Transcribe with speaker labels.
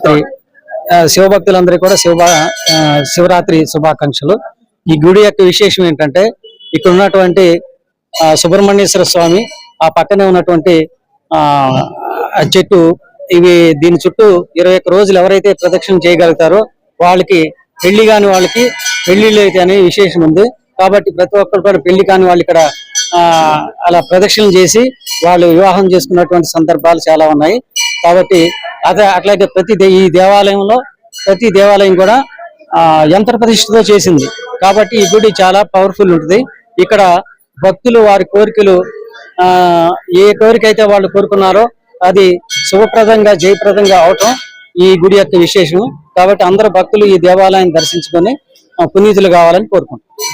Speaker 1: అందరికి శివభక్తులందరికీ కూడా శివ శివరాత్రి శుభాకాంక్షలు. ఈ గుడి యొక్క విశేషం ఏంటంటే ఇక్కడ ఉన్నటువంటి సుబ్రహ్మణ్యేశ్వర స్వామి ఆ పక్కనే ఉన్నటువంటి ఆ చెట్టు ఇవి దీని చుట్టూ ఇరవై ఒక్క రోజులు ఎవరైతే ప్రదక్షిణ చేయగలుగుతారో వాళ్ళకి పెళ్ళి కాని వాళ్ళకి పెళ్ళిళ్ళు అయితే అనే విశేషం ఉంది. కాబట్టి ప్రతి ఒక్కరు కూడా పెళ్ళి కాని వాళ్ళు ఇక్కడ ఆ అలా ప్రదక్షిణ చేసి వాళ్ళు వివాహం చేసుకున్నటువంటి సందర్భాలు చాలా ఉన్నాయి. కాబట్టి అట్లాగే ప్రతి ఈ దేవాలయంలో ప్రతి దేవాలయం కూడా ఆ యంత్ర ప్రతిష్ఠతో చేసింది. కాబట్టి ఈ గుడి చాలా పవర్ఫుల్ ఉంటుంది. ఇక్కడ భక్తులు వారి కోరికలు ఆ ఏ కోరిక అయితే వాళ్ళు కోరుకున్నారో అది శుభప్రదంగా జయప్రదంగా అవటం ఈ గుడి యొక్క విశేషం. కాబట్టి అందరు భక్తులు ఈ దేవాలయాన్ని దర్శించుకొని పునీతులు కావాలని కోరుకుంటారు